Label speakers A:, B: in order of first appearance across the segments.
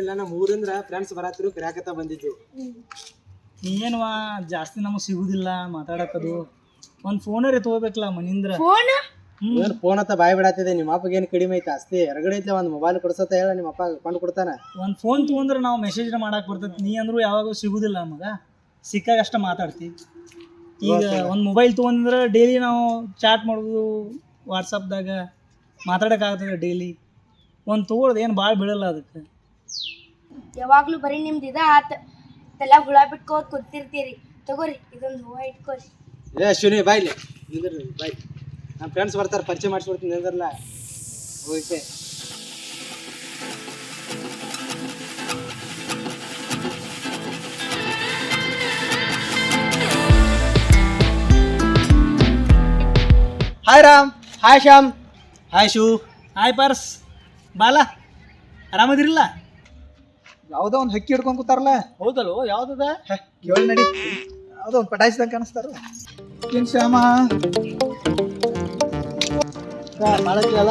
A: ಏನಿಲ್ಲ ನಮ್ಮ ಊರಿಂದ ಫ್ರೆಂಡ್ಸ್ ಬರತ್ತಿರು ಕರ್ಯಾಕತ್ತ ಬಂದಿದ್ದು
B: ಏನವಾ ಜಾಸ್ತಿ ನಮಗ್ ಸಿಗುದಿಲ್ಲ ಮಾತಾಡಕದು. ಒಂದು ಫೋನರೇ ತಗೋಬೇಕಲ್ಲ ಮನಿಂದ್ರ.
C: ಫೋನ್
A: ಏನ್ ಫೋನ್ ಅಂತ ಬಾಯ್ ಬಿಡತ್ತಿದೆ ನಿಮ್ಮ ಅಪ್ಪಗೆ ಏನ್ ಕಡಿಮೆ ಐತೆ ಅಸ್ತಿ ಹೊರಗಡೆ ಐತೆ ಒಂದು ಮೊಬೈಲ್ ಕೊಡ್ಸತ್ತ ಹೇಳ ನಿಮ್ಮ ಅಪ್ಪ ಕೊಂಡು ಕೊಡ್ತಾನ.
B: ಒಂದು ಫೋನ್ ತಗೊಂಡ್ರ ನಾವು ಮೆಸೇಜ್ ಮಾಡಕ್ಕೆ ಬರ್ತೈತಿ. ನೀ ಅಂದ್ರು ಯಾವಾಗೂ ಸಿಗುದಿಲ್ಲ ನಮಗೆ. ಸಿಕ್ಕಾಗ ಅಷ್ಟ ಮಾತಾಡ್ತಿ. ಈಗ ಒಂದು ಮೊಬೈಲ್ ತಗೊಂಡ್ರ ಡೈಲಿ ನಾವು ಚಾಟ್ ಮಾಡೋದು ವಾಟ್ಸಪ್ದಾಗ ಆಗ್ತದ ಡೈಲಿ ಒಂದು ತೊಗೊಳ್ದು ಏನು ಭಾಳ ಬೀಳಲ್ಲ ಅದಕ್ಕೆ.
C: ಯಾವಾಗ್ಲೂ ಬರೀ ನಿಮ್ದು ಇದ ಆತ ತಲೆ ಹುಳ ಬಿಟ್ಕೋತ ಕೂತಿರ್ತೀರಿ. ತಗೋರಿ ಇದೊಂದು ಹೂವ ಇಟ್ಕೋರಿ.
A: ಏ ಶುನಿ ಬಾಯ್ಲಿ ನಿಂದ್ರಿ ಬಾಯ್ ನಮ್ಮ ಫ್ರೆಂಡ್ಸ್ ಬರ್ತಾರೆ ಪರಿಚಯ ಮಾಡಿಸ್ಬಿಡ್ತೀನಿ ನಿಂದ್ರಲ್ಲ. Okay hi Ram hi Shyam hi ಶು
B: ಹಾಯ್ ಪರ್ಸ್ ಬಾಲ ಆರಾಮದಿರಲ್ಲ?
D: ಯಾವುದೋ ಒಂದು ಹಕ್ಕಿ ಹಿಡ್ಕೊಂಡ್ ಕೂತಾರಲ್ಲ?
B: ಹೌದಲ್ಲೋ ಯಾವ್ದದ?
D: ಕೇಳಿ ನಡಿ. ಯಾವುದೋ ಒಂದು ಪಟಾಯಿಸ್ದಂಗೆ ಕಾಣಿಸ್ತಾರ. ಏನ್ ಶ್ಯಾಮ?
A: ಮಾಡಕ್ಕಿಲ್ಲ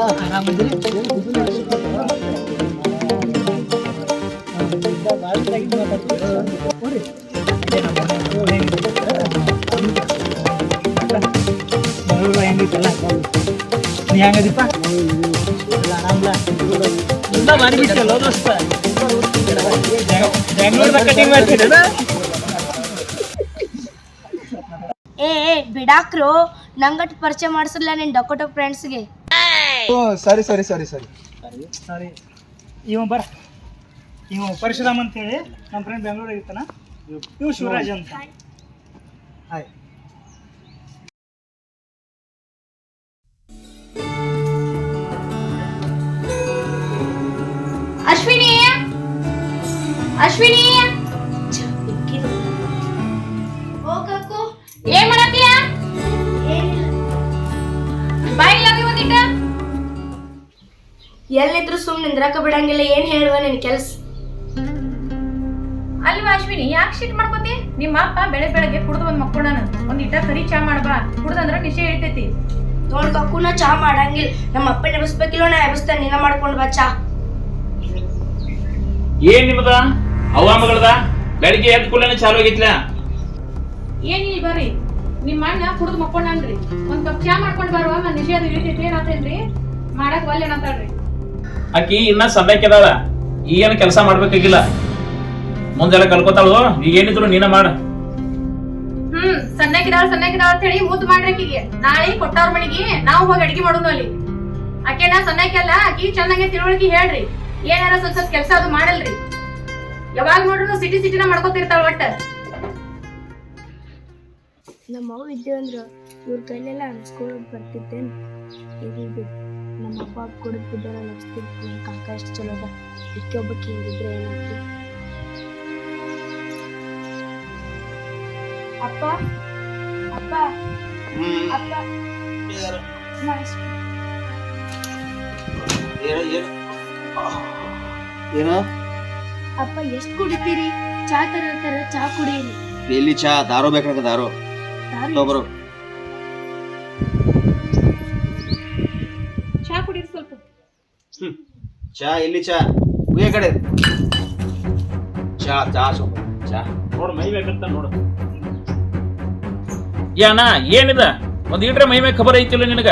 B: ನೀ ಹೆಂಗದಿಪ್ಪ ಎಲ್ಲ ಆರಾಮ್ಲ ಎಲ್ಲ ಬಾರಿ ಬಿಟ್ಟಲ್ಲ ದೋಸ್ತ
C: ಏ ಏ ಬಿಡಾಕ್ರು ನಂಗಟ್ ಪರಿಚಯ ಮಾಡಿಸಿಲ್ಲ ನಿನ್ ಡಕೋಟೋ ಫ್ರೆಂಡ್ಸ್ಗೆ
D: ಓ ಸರಿ ಸರಿ ಸರಿ ಸರಿ.
B: ಸರಿ. ಇವ ಬರ. ಇವ ಪರಶುರಾಮ್ ಅಂತೇಳಿ ನಮ್ಮ ಫ್ರೆಂಡ್ ಬೆಂಗಳೂರಿಗೆ ಇರ್ತಾನ. ಇವ್ ಶಿವರಾಜ್ ಅಂತ. ಹಾಯ್
C: ಹೋಗಕ್ಕು
E: ಏನ್ ಮಾಡತ್ತೀಯ?
C: ಎಲ್ಲಿದ್ರು ಸುಮ್ಮನೆ ನಿಂದ್ರಕ ಬಿಡಂಗಿಲ್ಲ ಏನ್ ಹೇಳುವ ನಿನ್ ಕೆಲ್ಸ?
E: ಅಲ್ವಾ ಅಶ್ವಿನಿ ಯಾಕೆ ಶೀಟ್ ಮಾಡ್ಕೋತಿ? ನಿಮ್ಮ ಅಪ್ಪ ಬೆಳೆ ಬೆಳಗ್ಗೆ ಕುಡ್ದು ಒಂದ್ ಮಕ್ಕೊಂಡಾನ. ಒಂದ್ ಇಟ್ಟ ಕರಿ ಚಾ ಮಾಡ್ಬಾ ಕುಡ್ದಂದ್ರ ನಿಶೆ ಹೇಳ್ತೈತಿ
C: ನೋಡ್ ಕಕ್ಕುನ ನಾ ಚಾ ಮಾಡಂಗಿಲ್ಲ. ನಮ್ಮ ಅಪ್ಪ ಎಬ್ಸ್ಬೇಕಿಲ್ಲ ನಾ ಎಬ್ಸ್ತಾನೆ ನೀನ ಮಾಡ್ಕೊಂಡ್ ಬಾ ಚಾ.
F: ಏನ್ ನಿಮ್ದ? ಅವ್ವ ಮಗಳದ? ಬೆಳಿಗ್ಗೆ ಎದ್ದ ಕೂಡಲೇ ಚಾಲು ಆಗಿತ್ಲ?
E: ಏನಿಲ್ಲ ಬರ್ರಿ. ನಿಮ್ಮ ಅಣ್ಣ ಕುಡಿದು ಮಕ್ಕೊಂಡ್ರಿ ಒಂದ್ ಕಪ್ ಚಾ ಮಾಡ್ಕೊಂಡ್ ಬರುವ ನನ್ನ ನಿಷೇಧ ಇಳಿತೈತಿ ಏನಾತೇನ್ರಿ ಮಾಡಕ್ ಒಲ್ಲೆ ಏನಂತಾಳ್ರಿ
F: ಆಕಿ ಇನ್ನ ಸದ್ಯಕ್ಕೆ ಅದಾಳ. ಈಗೇನು ಕೆಲಸ ಮಾಡ್ಬೇಕಾಗಿಲ್ಲ. ಮುಂದೆಲ್ಲ ಕಲ್ಕೋತಾಳು ಈಗ ಏನಿದ್ರು ನೀನ ಮಾಡ.
E: ಹ್ಮ್ ಸಣ್ಣಕಿದಾಳ ಸಣ್ಣಕಿದಾಳ ಅಂತ ಹೇಳಿ ಮುದ್ದು ಮಾಡ್ರಿ ಆಕಿಗೆ. ನಾಳೆ ಕೊಟ್ಟವ್ರ ಮನೆಗೆ ನಾವು ಹೋಗಿ ಅಡಿಗೆ ಮಾಡೋನು ಅಲ್ಲಿ. ಆಕೆನ ಸಣ್ಣಕ್ಕೆಲ್ಲ ಆಕಿ ಚೆನ್ನಾಗಿ ತಿಳುವಳಿಕೆ ಹೇಳ್ರಿ. ಏನಾರ ಸ್ವಲ್ಪ ಸ್ವಲ್ಪ ಕೆಲಸ ಅದು ಮಾಡಲ್ರಿ. ಯಾವಾಗ ನೋಡ್ರು ಸಿಟಿ ಸಿಟಿನ ಮಾಡ್ಕೊತಿರ್ತಾಳ ಒಟ್ಟ.
C: ನಮ್ಮ ಅವ್ ಇದ್ದೆ ಅಂದ್ರ ಇವ್ರ ಕೈಲೆಲ್ಲ ಅನ್ಸ್ಕೊಳಕ್ ಬರ್ತಿದ್ದೇನೆ. ಇದು ನಮ್ಮ ಅಪ್ಪ ಕೊಡುತ್ತಿದ್ದಾರ ನಡ್ಸ್ತಿರ್ತೀನಿ ನಮ್ಮ ಕಾಕ ಎಷ್ಟು ಚಲೋ ಅದ ಇಕ್ಕೆ ಒಬ್ಬಕ್ಕೆ ಹಿಂಗಿದ್ರೆ ಏನಾಗ್ತಿ? ಅಪ್ಪ ಅಪ್ಪ ಅಪ್ಪ.
G: ಏನು?
C: ಅಪ್ಪ ಎಷ್ಟು ಕುಡಿತೀರಿ? ಚಾ ತರ ಚಾ ಕುಡಿಯಿರಿ.
G: ಎಲ್ಲಿ ಚಾ? ದಾರೋ ಬೇಕಾಗ ದಾರೋ. ಬರೋ.
E: ಚಾ ಕುಡೀರಿ ಸ್ವಲ್ಪ.
G: ಚಾ ಎಲ್ಲಿ ಚಾ? ಉಯ್ಯ ಕಡೆ. ಚಾ ಚಾ ಸ್ವಲ್ಪ. ಚಾ.
F: ನೋಡು ಮೈ ಬೇಕಂತ ನೋಡು. ಯಾನ ಏನಿದ? ಒಂದ್ ಈಟ್ರೆ ಮೈ ಮೇಲೆ ಖಬರ್ ಐತಿಲ್ಲ ನಿನಗ?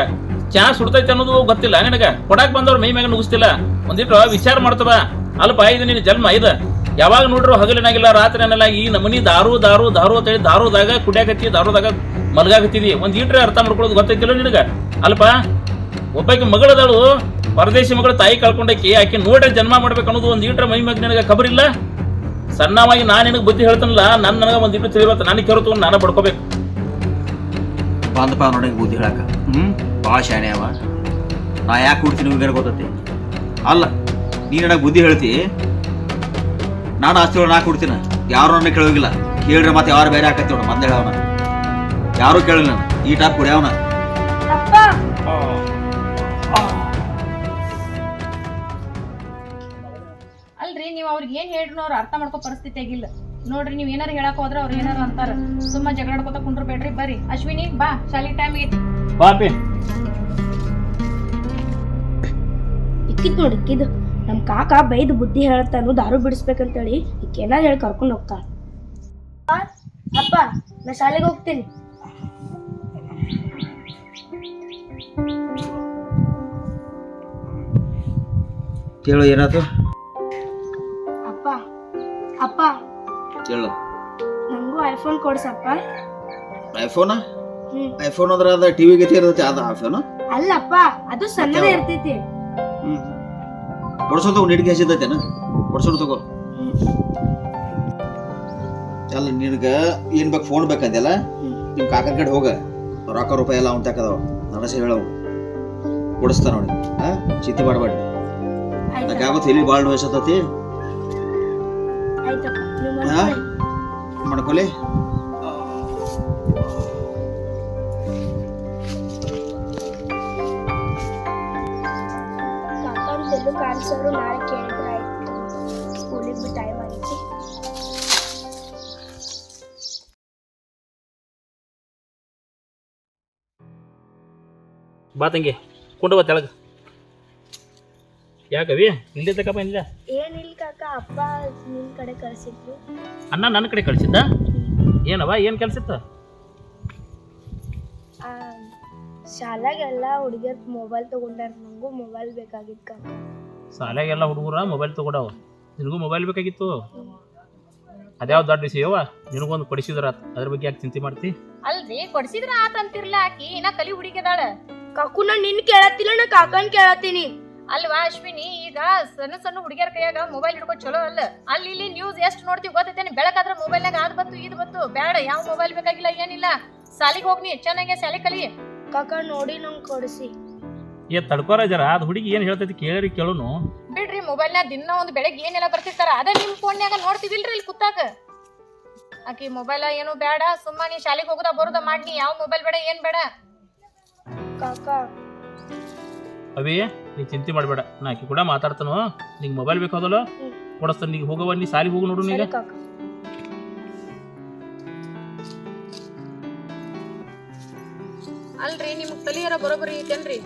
F: ಚಾ ಸುಡ್ತೈತೆ ಅನ್ನೋದು ಗೊತ್ತಿಲ್ಲ ನಿನಗ? ಕೊಡಾಕ್ ಬಂದವ್ರು ಮೈ ಮ್ಯಾಗ ನುಗ್ಸ್ತಿಲ್ಲ. ಒಂದಿಟ್ರ ವಿಚಾರ ಮಾಡ್ತವ ಅಲ್ಪ ಇದು ನಿನ್ನ ಜನ್ಮ ಇದ ಯಾವಾಗ ನೋಡ್ರು ಹಗಲಿನಾಗಿಲ್ಲ, ರಾತ್ರಿ ಅನ್ನಲ್ಲ ಈ ನಮನಿ ದಾರು ದಾರು ದಾರು ಅಂತ ಹೇಳಿ ದಾರುದಾಗ ಕುಡಿಯಾಕತ್ತಿ, ದಾರುದಾಗ ಮಲ್ಗಾಕತ್ತಿದಿ. ಒಂದು ಈಟ್ರೆ ಅರ್ಥ ಮಾಡ್ಕೊಳ್ಳೋದು ಗೊತ್ತೈತಿಲ್ಲ ನಿನಗೆ? ಅಲ್ಪ ಒಬ್ಬಾಕಿ ಮಗಳದಾಳು, ಪರದೇಶಿ ಮಗಳು ತಾಯಿ ಕಳ್ಕೊಂಡಾಕಿ, ಆಕೆ ನೋಡ್ರೆ ಜನ್ಮ ಮಾಡ್ಬೇಕು ಅನ್ನೋದು ಒಂದು ಈಟ್ರೆ ಮೈ ಮ್ಯಾಗ ನಿನಗೆ ಖಬರ್ ಇಲ್ಲ? ಸಣ್ಣವಾಗಿ ನಾನು ನಿನಗೆ ಬುದ್ಧಿ ಹೇಳ್ತಾನಲ್ಲ ನನ್ನ ನನಗೆ ಒಂದು ಇಟ್ಟು ತಿಳಿಬತ್ತ ನನಗೆ ಕೇಳ್ತು ನಾನು ಪಡ್ಕೋಬೇಕು
G: ಬಂದಪ್ಪ ನೋಡಿ ಬುದ್ಧಿ ಹೇಳಕ. ಹ್ಞೂ ಭಾಳ ಶಾಣೆ ಅವ. ನಾ ಯಾಕೆ ಕೊಡ್ತೀನಿ ಗೊತ್ತೈತಿ? ಅಲ್ಲ ನೀ ನನಗೆ ಬುದ್ಧಿ ಹೇಳ್ತಿ. ನಾನು ಆಸ್ತಿಗಳು ನಾ ಕೊಡ್ತೀನಿ ಯಾರು ನನ್ನ ಕೇಳೋಗಿಲ್ಲ ಕೇಳ್ರೆ ಮತ್ತೆ ಯಾರು ಬೇರೆ ಹಾಕೈತಿ ನೋಡು ಮೊದ್ಲು ಹೇಳವನ ಯಾರು ಕೇಳಿಲ್ಲ ನಾನು. ಈ ಟಾಪ್ ಕುಡಿಯವನ
C: ಅಪ್ಪ!
E: ಅಲ್ರಿ ನೀವು ಅವ್ರಿಗೆ ಏನ್ ಹೇಳ್ರು ಅವ್ರು ಅರ್ಥ ಮಾಡ್ಕೋ ಪರಿಸ್ಥಿತಿ ಆಗಿಲ್ಲ. ನೋಡ್ರಿ ನೀವ್ ಏನಾರ ಹೇಳಕ್ ಹೋದ್ರ ಅವ್ರು ಏನಾರ ಅಂತಾರ. ಸುಮ್ಮ ಕುಂಡ್ರು ಕುಂಡ್ರಬೇಡ್ರಿ ಬರ್ರಿ. ಅಶ್ವಿನಿ ಬಾ ಶಾಲಿ ಟೈಮ್ ಐತಿ.
F: ಬಾಪಿ.
C: ಇಕ್ಕಿದ್ ನೋಡಿ ಇಕ್ಕಿದ್ದು ನಮ್ಮ ಕಾಕ ಬೈದು ಬುದ್ಧಿ ಹೇಳ್ತಾನು ದಾರು ಬಿಡಿಸ್ಬೇಕಂತೇಳಿ ಹೇಳಿ ಏನಾರು ಹೇಳಿ ಕರ್ಕೊಂಡು ಹೋಗ್ತಾನ ಅಪ್ಪ ನಾ ಶಾಲೆಗೆ ಹೋಗ್ತೀನಿ.
G: ಕೇಳು ಏನಾಯ್ತು?
C: ಅಪ್ಪ ಅಪ್ಪ.
G: ಕೇಳು.
C: ನಂಗೂ ಐಫೋನ್ ಕೊಡ್ಸಪ್ಪ.
G: ಐಫೋನ ಐಫೋನ್ ಅಂದ್ರೆ ಅದ ಟಿವಿ ಗತಿ ಇರ್ತೈತಿ ಅದ ಐಫೋನ್
C: ಅಲ್ಲಪ್ಪ ಅದು ಸಣ್ಣದೇ ಇರ್ತೈತಿ.
G: ಹ್ಮ್ ತಗೊಂಡು ತಗೋ ನಿನಗೆ ಹಸಿದೈತೇನ ಕೊಡ್ಸೋದು ತಗೋ. ಅಲ್ಲ ನಿನಗೆ ಏನ್ ಬೇಕು ಫೋನ್ ಬೇಕಂದಲ್ಲ ನಿಮ್ ಕಾಕನ ಕಡೆ ಹೋಗ. ರೊಕ್ಕ ರೂಪಾಯಿ ಎಲ್ಲ ಅವ್ನು ತಕ್ಕದವ ನನಸ ಹೇಳವು ಕೊಡಿಸ್ತಾನ ನೋಡಿ ಹಾ ಚಿಂತೆ ಮಾಡಬೇಡ
C: ಆಯ್ತಪ್ಪ
G: ಯಾಕೋ ತಲೆ ಭಾಳ ನೋಯ್ಸತತಿ ಹಾ? ಮಾಡ್ಕೊಲಿ
C: ಕಾಣಿಸೋರು ನಾಳೆ ಕೇಳಿದ್ರೆ ಆಯ್ತು. ಸ್ಕೂಲಿಗೆ ಟೈಮ್ ಆಗೈತಿ
F: ಬಾ ತಂಗಿ ಕೊಂಡು ಬಾ ತೆಳಗ. ಯಾಕವಿ ಇಲ್ಲೇ ತಕ ಬಂದಿಲ್ಲ
C: ಏನಿಲ್ಲ ಕಾಕ ಅಪ್ಪ ನಿನ್ನ ಕಡೆ ಕಳಿಸಿದ್ರು.
F: ಅಣ್ಣ ನನ್ನ ಕಡೆ ಕಳಿಸಿದ್ದ? ಏನವ ಏನು ಕೆಲಸ ಇತ್ತು
C: ಶಾಲಾಗೆಲ್ಲ ಹುಡುಗಿಯರ್ ಮೊಬೈಲ್ ತಗೊಂಡಾರ ನಂಗೂ ಮೊಬೈಲ್ ಬೇಕಾಗಿತ್ತು ಕಾಕ.
F: ಶಾಲೆಗೆಲ್ಲ ಹುಡುಗರ ಮೊಬೈಲ್ ತಗೊಡವ ನಿನಗೂ ಮೊಬೈಲ್ ಬೇಕಾಗಿತ್ತು? ಅದ್ಯಾವ ದೊಡ್ಡ ವಿಷಯವ ನಿನಗೊಂದು ಕೊಡಿಸಿದ್ರ ಅದ್ರ ಬಗ್ಗೆ ಯಾಕೆ ಚಿಂತೆ ಮಾಡ್ತಿ?
E: ಅಲ್ರಿ ಕೊಡ್ಸಿದ್ರ ಆತ ಅಂತಿರ್ಲ ಆಕಿ. ಇನ್ನ ಕಲಿ ಹುಡುಗಿದಾಳ.
C: ಕಾಕು ನಾ ನಿನ್ ಕೇಳತ್ತಿಲ್ಲ ನಾ ಕಾಕನ್ ಕೇಳತ್ತೀನಿ.
E: ಅಲ್ವಾ ಅಶ್ವಿನಿ ಈಗ ಸಣ್ಣ ಸಣ್ಣ ಹುಡುಗಿಯರ ಕೈಯಾಗ ಮೊಬೈಲ್ ಹಿಡ್ಕೊಂಡು ಚಲೋ ಅಲ್ಲ. ಅಲ್ಲಿ ಇಲ್ಲಿ ನ್ಯೂಸ್ ಎಷ್ಟು ನೋಡ್ತೀವಿ ಗೊತ್ತೈತೇನೆ? ಬೆಳಕಾದ್ರ ಮೊಬೈಲ್ನಾಗ ಅದ್ ಬತ್ತು ಇದು ಬತ್ತು ಬೇಡ ಯಾವ ಮೊಬೈಲ್ ಬೇಕಾಗಿಲ್ಲ ಏನಿಲ್ಲ. ಸಾಲಿಗೆ ಹೋಗ್ನಿ ಚೆನ್ನಾಗೆ ಶಾಲೆ ಕಲಿ.
C: ಕಾಕ ನೋಡಿ ನಂಗೆ ಕೊಡಿಸಿ.
F: ಏ ತಡ್ಕೋರ ಜರ ಅದು ಹುಡುಗಿ ಏನು ಹೇಳ್ತೈತಿ ಕೇಳ್ರಿ ಕೇಳೋನು.
E: ಬಿಡ್ರಿ ಮೊಬೈಲ್ನಾಗ ದಿನ ಒಂದು ಬೆಳಗ್ಗೆ ಏನೆಲ್ಲ ಬರ್ತಿರ್ತಾರ ಅದೇ ನಿಮ್ ಫೋನ್ಯಾಗ ನೋಡ್ತಿದಿಲ್ರಿ ಇಲ್ಲಿ ಕುತ್ತಾಕ ಆಕಿ ಮೊಬೈಲ್ ಏನು ಬೇಡ ಸುಮ್ಮ ನೀ ಶಾಲೆಗೆ ಹೋಗುದ ಬರುದ ಮಾಡಿ ಯಾವ ಮೊಬೈಲ್ ಬೇಡ ಏನ್ ಬೇಡ.
C: ಕಾಕಾ.
F: ಅವಿ ನೀ ಚಿಂತೆ ಮಾಡಬೇಡ ನಾ ಆಕಿ ಕೂಡ ಮಾತಾಡ್ತಾನು. ನಿಂಗೆ ಮೊಬೈಲ್ ಬೇಕಾದಲ್ಲ ಕೊಡಸ್ತಾನೆ ನೀ ಹೋಗವ ನೀ ಸಾಲಿಗೆ ಹೋಗು ನೋಡು ನೀಗ.
C: ಕಾಕ.
E: ಅಲ್ರಿ ನಿಮ್ಗ್ ತಲಿಯರ ಬರೋಬರಿ ಐತೇನ್ರಿ?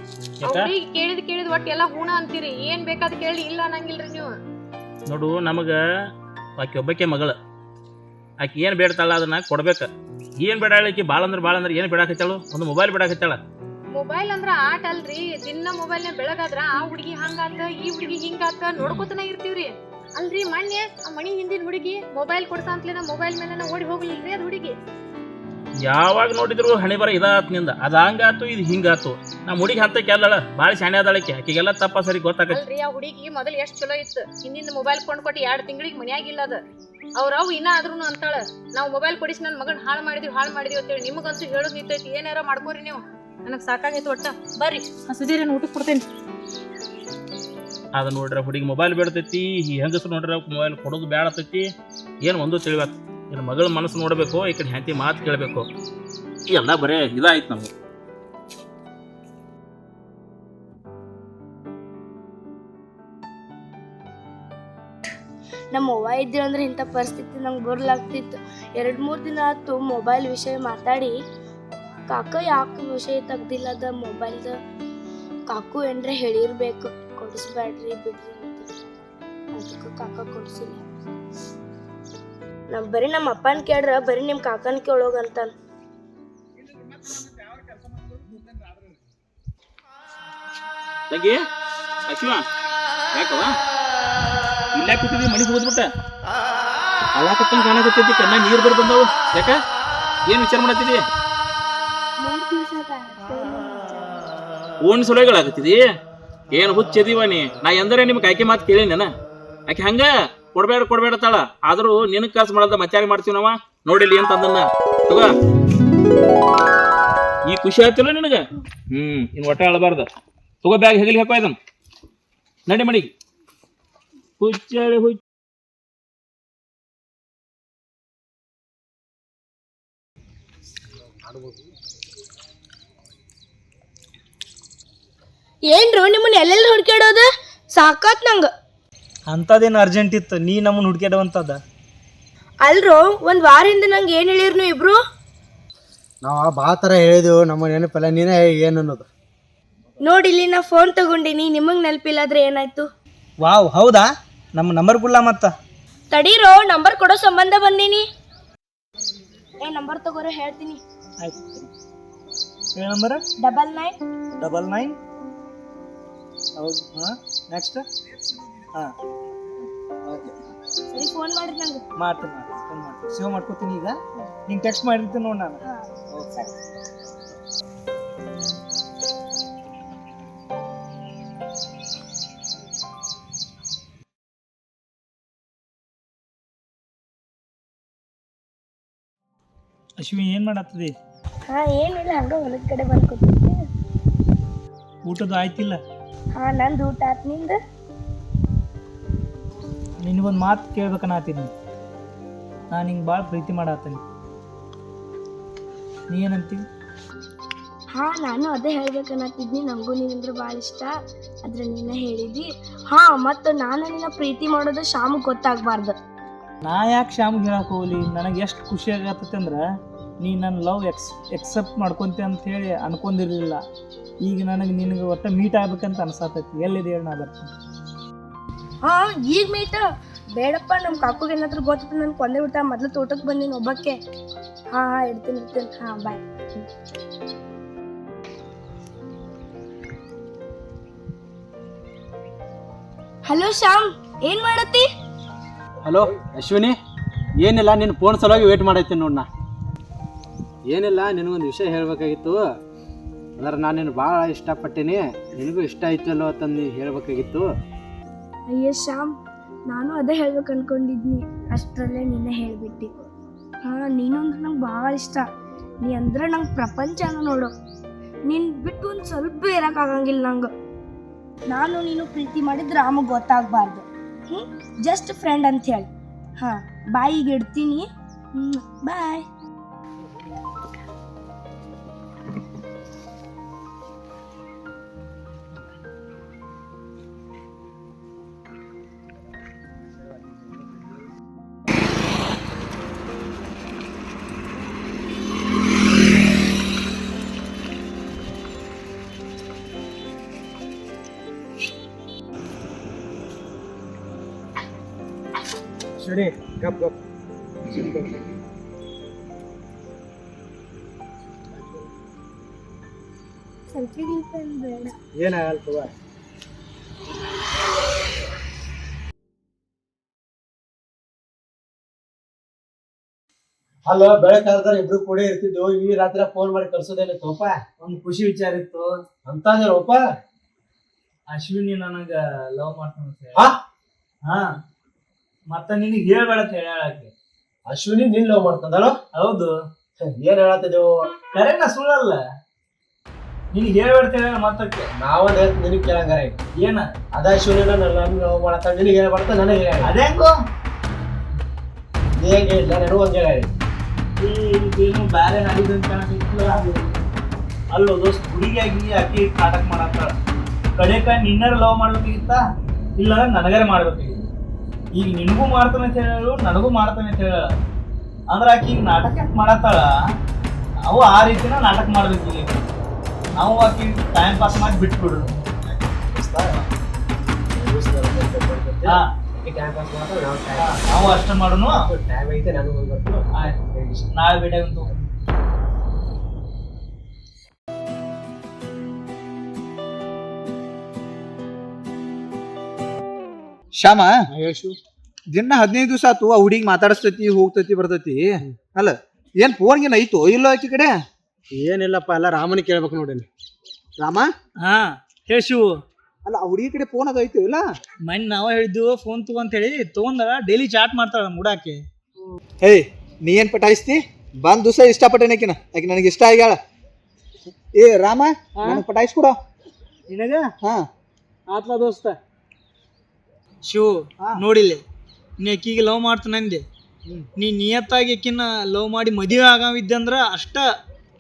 E: ಅವ್ರಿಗೆ ಕೇಳಿದ್ ಕೇಳಿದ್ ಒಟ್ಟು ಎಲ್ಲಾ ಹೂಣ ಅಂತೀರಿ. ಏನ್ ಬೇಕಾದ್ ಕೇಳಿ ಇಲ್ಲ ಅನ್ನಂಗಿಲ್ರಿ ನೀವು.
F: ನೋಡು ನಮಗ ಆಕಿ ಒಬ್ಬಕ್ಕೆ ಮಗಳು. ಆಕಿ ಏನು ಬೇಡ್ತಾಳ ಅದನ್ನ ಕೊಡ್ಬೇಕು. ಏನು ಬೇಡ ಆಕಿ? ಭಾಳ ಅಂದ್ರೆ ಭಾಳ ಅಂದ್ರೆ ಏನು ಬೇಡಾಕತ್ತಾಳು? ಒಂದು ಮೊಬೈಲ್ ಬೇಡಾಕತ್ತಾಳ.
E: ಮೊಬೈಲ್ ಅಂದ್ರ ಆಟ ಅಲ್ರಿ. ದಿನ ಮೊಬೈಲ್ ನೇ ಬೆಳಗಾದ್ರ ಆ ಹುಡುಗಿ ಹಂಗಾತ ಈ ಹುಡುಗಿ ಹಿಂಗಾತ ನೋಡ್ಕೊತನ ಇರ್ತೀವ್ರಿ. ಅಲ್ರಿ ಮೊನ್ನೆ ಆ ಮನಿ ಹಿಂದಿನ ಹುಡುಗಿ ಮೊಬೈಲ್ ಕೊಡ್ತಾ ಅಂತಲೇ ಮೊಬೈಲ್ ಮೇಲೆ ಓಡಿ ಹೋಗ್ಲಿಲ್ರಿ ಅದ್ ಹುಡುಗಿ.
F: ಯಾವಾಗ ನೋಡಿದ್ರು ಹಣೆ ಬರ ಇದಾತ್ನಿಂದ ಅದು ಹಂಗಾತು ಇದು ಹಿಂಗಾತು. ನಮ್ಮ ಹುಡುಗಿ ಹತ್ತಕ್ಕೆ ಅಲ್ಲಳ ಭಾಳ ಶಾಣೆ ಅದಾಳಕ್ಕೆ ಆಕೆಗೆಲ್ಲ ತಪ್ಪ ಸರಿ ಗೊತ್ತಾಗತ್ತೆ.
E: ರೀ ಆ ಹುಡುಗಿ ಮೊದಲು ಎಷ್ಟ್ ಚಲೋ ಇತ್ತು. ಹಿಂದಿಂದ ಮೊಬೈಲ್ ಕೊಂಡ್ ಕೊಟ್ಟು ಎರಡ್ ತಿಂಗಳಿಗೆ ಮನ್ಯಾಗಿಲ್ಲ ಅದ ಅವ್ರ ಅವು ಇನ್ನ ಆದ್ರೂನು ಅಂತಾಳ ನಾವು ಮೊಬೈಲ್ ಕೊಡಿಸಿ ನನ್ನ ಮಗನ್ ಹಾಳು ಮಾಡಿದ್ವಿ ಹಾಳು ಮಾಡಿದ್ವಿ ಅಂತೇಳಿ. ನಿಮಗಂತೂ ಹೇಳೋದ್ ನಿಂತೈತಿ ಏನಾರ ಮಾಡ್ಕೋರಿ ನೀವು. ನನಗೆ ಸಾಕಾಗೈತೆ ಒಟ್ಟ. ಬರ್ರಿ ಹಸಿದಿರೇನು ಊಟಕ್ಕೆ ಕೊಡ್ತೇನೆ.
F: ಅದು ನೋಡ್ರ ಹುಡುಗಿ ಮೊಬೈಲ್ ಬೇಡತೈತಿ ಈ ಹೆಂಗಸರು ನೋಡ್ರ ಮೊಬೈಲ್ ಕೊಡೋದು ಬೇಡತೈತಿ ಏನು ಒಂದು ತಿಳಿಬೇಕು ಇನ್ನು ಮಗಳ ಮನಸ್ಸು ನೋಡಬೇಕು ಈ ಕಡೆ ಹೆಂಡತಿ ಮಾತು ಕೇಳಬೇಕು. ಎಲ್ಲ ಬರೇ ಇದಾಯ್ತು ನಮ್ಗೆ.
C: ನಮ್ಮ ಅವ್ವ ಇದ್ದಿಲ್ಲ ಅಂದ್ರೆ ಇಂಥ ಪರಿಸ್ಥಿತಿ ನಂಗೆ ಬರ್ಲಾಗ್ತಿತ್ತು. ಎರಡು ಮೂರು ದಿನ ಆಯ್ತು ಮೊಬೈಲ್ ವಿಷಯ ಮಾತಾಡಿ ಕಾಕ ಯಾಕೆ ವಿಷಯ ತೆಗ್ದಿಲ್ಲ ಅದ ಮೊಬೈಲ್ದ ಕಾಕು ಏನ್ರೆ ಹೇಳಿರ್ಬೇಕು ಕೊಡಿಸ್ಬೇಡ್ರಿ ಬಿಡ್ರಿ ಅಂತ. ಅದಕ್ಕೆ ಕಾಕ ಕೊಡ್ಸಿಲ್ಲ. ನಮ್ ಬರೀ ನಮ್ಮ ಅಪ್ಪನ ಕೇಳ್ರ, ಬರೀ ನಿಮ್ಮ ಕಾಕನ
F: ಕೇಳೋಗಂತ ಅಶ್ವ ಯಾಕವ ಇಲ್ಲ ಕೂತಿದ್ವಿ ಅಳಾಕತ್ತಂಗ ಕಾಣಕತ್ತೈತಿ ಕಣ್ಣ ನೀರು ಬರ್ ಬಂದವು. ಯಾಕ? ಏನು ವಿಚಾರ ಮಾಡತ್ತಿದಿ ಓಣ್ ಸುಳೆಗಳಾಗತ್ತಿದಿ ಏನು ಹುಚ್ಚದಿವ ನೀ? ನಾ ಎಂದರೆ ನಿಮ್ಗೆ ಆಯ್ಕೆ ಮಾತು ಕೇಳಿ ನಾನು. ಆಕೆ ಹಂಗ? ಕೊಡ್ಬೇಡ ಕೊಡ್ಬೇಡ ತಾಳ. ಆದರೂ ನಿನ್ನ ಕಾಸು ಮಾಡದ ಮಚ್ಚಾರಿ ಮಾಡ್ತೀವಿ ನಾವ? ನೋಡಿಲಿ ಅಂತ ಅಂದನ್ನ. ಈ ಖುಷಿ ಆಯ್ತಿಲ್ಲ ನಿನಗ? ಹ್ಮ್, ಇನ್ ಒಟ್ಟ ಅಳಬಾರ್ದ. ತಗೋ ಬ್ಯಾಗ್ ಹೆಗಲಿ ಹಾಕೋ ಇದನ್ ನಡಿ ಮಡಿ. ಹುಚ್ಚಳಿ, ಹುಚ್ಚ
C: ಏನ್ರು ನಿಮ್ಮನ್ನ ಎಲ್ಲೆಲ್ಲಿ ಹುಡ್ಕ್ಯಾಡೋದು? ಸಾಕಾತ್ ನಂಗೆ.
B: ಅಂಥದ್ದೇನು ಅರ್ಜೆಂಟ್ ಇತ್ತು? ನೀ ನಮ್ಮನ್ನು ಹುಡ್ಕ್ಯಾಡವಂತದ
C: ಅಲ್ರೋ ಒಂದ್ ವಾರ ಹಿಂದೆ ನಂಗೆ ಏನ್ ಹೇಳಿರ್ ನೀವು ಇಬ್ರು?
A: ನಾವು ಭಾಳ ಥರ ಹೇಳಿದೆವು ನಮ್ಮ ನೆನಪಿಲ್ಲ ನೀನೇ ಏನು ಅನ್ನೋದು.
C: ನೋಡಿ ಇಲ್ಲಿ ನಾ ಫೋನ್ ತಗೊಂಡಿನಿ ನಿಮಗ್ ನೆನಪಿಲ್ಲ ಆದ್ರೆ ಏನಾಯ್ತು?
B: ವಾವ್ ಹೌದಾ? ನಮ್ಮ ನಂಬರ್ ಕೊಡ್ಲ ಮತ್ತ.
C: ತಡೀರೋ ನಂಬರ್ ಕೊಡೋ ಸಂಬಂಧ ಬಂದೀನಿ. ಏ ನಂಬರ್ ತಗೋರೋ ಹೇಳ್ತೀನಿ.
B: ಆಯ್ತು. ಹೇಳ number?
C: Double nine.
B: Double nine. ಹೌದು ಹಾಂ ನೆಕ್ಸ್ಟ್ ಹಾಂ. ಓಕೆ
C: ಸರಿ ಫೋನ್ ಮಾಡ್ರಿ ನಂಗೆ.
B: ಮಾಡ್ತೀನಿ ಮಾಡ್ತೀನಿ ಫೋನ್ ಮಾಡ್ತೀನಿ. ಸೇವ್ ಮಾಡ್ಕೋತೀನಿ ಈಗ. ನಿಂಗೆ ಟೆಕ್ಸ್ಟ್ ಮಾಡಿರ್ತೀನಿ ನೋಡಿ ನಾನು. ಓಕೆ ಅಶ್ವಿನಿ ಏನು ಮಾಡತ್ತದಿ
C: ಹಾ ಏನಿಲ್ಲ ಹಂಗ ಹೊಲದ ಕಡೆ ಬಂದ್ ಕೂತಿದ್ದೆ
B: ಊಟದ ಆಯ್ತಿಲ್ಲ?
C: ಹಾ ನಂದು ಊಟ ಆತ್ನಿಂದ?
B: ನಿನಗೊಂದು ಮಾತು ಕೇಳ್ಬೇಕನ್ನತ್ತೀನಿ ನಾನು ಹಿಂಗೆ ಭಾಳ ಪ್ರೀತಿ ಮಾಡತ್ತೀನಿ ನೀ ಏನಂತೀನಿ
C: ಹಾ ನಾನು ಅದೇ ಹೇಳ್ಬೇಕನ್ನತ್ತಿದ್ನಿ ನಂಗೂ ನೀನಂದ್ರೆ ಭಾಳ ಇಷ್ಟ. ಆದ್ರೆ ನಿನ್ನ ಹೇಳಿದಿ. ಹಾ ಮತ್ತು ನಾನು ನಿನ್ನ ಪ್ರೀತಿ ಮಾಡೋದು ಶಾಮಗ್ ಗೊತ್ತಾಗಬಾರ್ದು.
B: ನಾ ಯಾಕೆ ಶ್ಯಾಮ್ಗೆ ಹೇಳಕ್ಕೆ ಹೋಗಲಿ? ನನಗೆ ಎಷ್ಟು ಖುಷಿ ಆಗತ್ತೆ ಅಂದ್ರೆ ನೀ ನನ್ನ ಲವ್ ಎಕ್ಸ್ ಎಕ್ಸೆಪ್ಟ್ ಮಾಡ್ಕೊಂತೆ ಅಂತ ಹೇಳಿ ಅನ್ಕೊಂಡಿರಲಿಲ್ಲ. ಈಗ ನನಗೆ ನಿನಗೆ ಒಟ್ಟು ಮೀಟ್ ಆಗ್ಬೇಕಂತ ಅನ್ಸತ್ತೈತಿ ಎಲ್ಲಿದೆ ಹೇಳಿ ನಾ ಬರ್ತೀನಿ.
C: ಹಾ ಈಗ ಮೀಟ. ಬೇಡಪ್ಪ ನಮ್ಮ ಕಾಕುಗೆ ಏನಾದ್ರು ಗೊತ್ತಿತ್ತು ನಾನು ಕೊಂದೇ ಬಿಟ್ಟ ಮೊದ್ಲು ತೋಟಕ್ಕೆ ಬಂದೀನಿ ಒಬ್ಬಕ್ಕೆ. ಹಾ ಹಾ ಇಡ್ತೀನಿ ಇಡ್ತೀನಿ. ಹಾ ಬಾಯ್ ಹಲೋ ಶ್ಯಾಮ್ ಏನ್ ಮಾಡತ್ತಿ?
A: ಹಲೋ ಅಶ್ವಿನಿ ಏನಿಲ್ಲ ನಿನ್ನ ಫೋನ್ ಸಲುವಾಗಿ ವೇಟ್ ಮಾಡೈತೀನಿ ನೋಡ್ ಏನಿಲ್ಲ ನಿನಗೊಂದು ವಿಷಯ ಹೇಳಬೇಕಾಗಿತ್ತು. ಅಂದ್ರೆ ನಾನು ನಿನ್ನ ಭಾಳ ಇಷ್ಟಪಟ್ಟೀನಿ. ನಿನಗೂ ಇಷ್ಟ ಆಯ್ತು ಅಂತಂದು ತಂದು ಹೇಳಬೇಕಾಗಿತ್ತು.
C: ಅಯ್ಯ ಶ್ಯಾಮ್, ನಾನು ಅದೇ ಹೇಳ್ಬೇಕು ಅನ್ಕೊಂಡಿದ್ನಿ. ಅಷ್ಟರಲ್ಲೇ ನಿನ್ನೆ ಹೇಳ್ಬಿಟ್ಟಿ. ಹಾ ನೀನು ಅಂದ್ರೆ ನಂಗೆ ಭಾಳ ಇಷ್ಟ. ನೀ ಅಂದ್ರೆ ನಂಗೆ ಪ್ರಪಂಚನ ನೋಡು. ನಿನ್ನ ಬಿಟ್ಟು ಒಂದು ಸ್ವಲ್ಪ ಇರೋಕ್ಕಾಗಂಗಿಲ್ಲ ನಂಗೆ. ನಾನು ನೀನು ಪ್ರೀತಿ ಮಾಡಿದ್ರೆ ಆಮಗೆ ಗೊತ್ತಾಗಬಾರ್ದು. ಹ್ಞೂ ಜಸ್ಟ್ ಫ್ರೆಂಡ್ ಅಂತ ಹೇಳಿ. ಹಾಂ, ಬಾಯಿಗೆ ಇಡ್ತೀನಿ. ಬಾಯ್ ಬೇಡ
A: ಏನಾಗಲ್ಲ ತಗೋ ಅಲ್ಲ ಬೆಳಕಾದ್ರೆ ಇಬ್ರು ಕೂಡ ಇರ್ತಿದ್ವು. ಈ ರಾತ್ರಿ ಫೋನ್ ಮಾಡಿ ಕಳ್ಸೋದೇನೆ ತೋಪ?
B: ಒಂದು ಖುಷಿ ವಿಚಾರ ಇತ್ತು.
A: ಅಂತಂದ್ರಪ್ಪ
B: ಅಶ್ವಿನಿ ನನಗೆ ಲವ್ ಮಾಡ್ತಾನೆ
A: ಹಾ.
B: ಮತ್ತೆ ನಿನಗೆ ಹೇಳ್ಬೇಡ ಅಂತ ಹೇಳಕ್ಕೆ.
A: ಅಶ್ವಿನಿ ನಿನ್ ಲವ್ ಮಾಡ್ತಂದಲ್ಲ
B: ಹೌದು.
A: ಏನ್ ಹೇಳತ್ತಿದ್ದೆವು
B: ಕರೆನ ಸುಳ್ಳಲ್ಲ. ನಿನಗೆ ಹೇಳ್ಬೇಡ ಅಂತ ಹೇಳ ಮತ್ತಕ್ಕೆ.
A: ನಾವೊಂದ್ ಹೇಳ್ತ ನಿನಗ್ ಕೇಳಂಗಾರ.
B: ಏನ?
A: ಅದ ಅಶ್ವಿನಿ ನನ್ನ ಲವ್ ಮಾಡತ್ತ ನಿನಗೆ ಹೇಳ್ಬಾರ್ದ ನನಗೆ ಹೇಳ ಅದೇ ಹೆಂಗೆ ಇಲ್ಲ ನನಗೂ ಹಂಗೆ ಹೇಳಿ
B: ಏನು ಬ್ಯಾರೆ ಹಾಡಿದ ಅಲ್ಲೋ ದೋಸ್ತ್ ಹುಡುಗಿಯಾಗಿ ಆಕಿ ನಾಟಕ ಮಾಡತ್ತಾಳ ಕಡೆಕ ನಿನ್ನರ ಲವ್ ಮಾಡ್ಬೇಕಿತ್ತ? ಇಲ್ಲ ನನಗರೆ ಮಾಡ್ಬೇಕಾಗಿತ್ತು ಈಗ ನಿನಗೂ ಮಾಡ್ತಾನೆ ಅಂತ ಹೇಳು ನನಗೂ ಮಾಡ್ತಾನೆ ಅಂತ ಹೇಳ ಅಂದ್ರೆ ಆಕಿ ಈಗ ನಾಟಕ ಯಾಕೆ ಮಾಡತ್ತಾಳ? ನಾವು ಆ ರೀತಿನ ನಾಟಕ ಮಾಡ್ಬೇಕು ಈಗ. ನಾವು ಆಕಿ ಟೈಮ್ ಪಾಸ್ ಮಾಡಿ ಬಿಟ್ಬಿಡು
A: ನಾವು
B: ಅಷ್ಟ ಮಾಡೋನು.
A: ಟೈಮ್ ಐತೆ
B: ಆಯ್ತು. ನಾಳೆ ಭೇಟಿಯಾಗಂತು
D: ಶ್ಯಾಮ ದಿನ ಹದಿನೈದು ದಿವಸ ಆತು ಆ ಹುಡುಗಿ ಮಾತಾಡಿಸ್ತೈತಿ ಹೋಗ್ತೈತಿ ಬರ್ತೈತಿ. ಅಲ್ಲ ಏನ್ ಫೋನ್ ಗೇನ್ ಐತೋ ಇಲ್ಲೋ ಆಕಿ ಕಡೆ?
A: ಏನಿಲ್ಲಪ್ಪ ಅಲ್ಲ ರಾಮನಿಗೆ ಕೇಳ್ಬೇಕು ನೋಡಿ
D: ರಾಮ?
B: ಹಾ ಹೇ ಶಿವು
D: ಅಲ್ಲ ಆ ಹುಡುಗಿ ಕಡೆ ಫೋನ್ ಅದ ಐತೋ ಇಲ್ಲ?
B: ಮನ್ ನಾವ ಹೇಳಿದ್ದು ಫೋನ್ ತಗೋ ಅಂತ ಹೇಳಿ ತಗೊಂಡ ಡೈಲಿ ಚಾಟ್ ಮಾಡ್ತಾಳ ಮುಡಾಕಿ
D: ಹೇ ನೀ ಏನ್ ಪಟಾಯಿಸ್ತಿ? ಬಂದ್ ದಿವಸ ಇಷ್ಟಪಟ್ಟೆ ಆಕಿನ. ಆಕಿ ನನಗೆ ಇಷ್ಟ ಆಗ್ಯಾಳ. ಏ ರಾಮ ನನಗೆ ಪಟಾಯಿಸ್ಕೊಡ.
B: ನಿನಗ?
D: ಹಾ.
B: ಆತ್ಲ ದೋಸ್ತ. ಶಿವು ನೋಡಿಲ್ಲ? ನೀ ಅಕ್ಕಿಗೆ ಲವ್ ಮಾಡ್ತಾನಂದೆ ನೀ ನಿಯತ್ತಾಗಿ ಆಕಿನ ಲವ್ ಮಾಡಿ ಮದುವೆ ಆಗವಿದ್ದೆ ಅಂದ್ರ ಅಷ್ಟ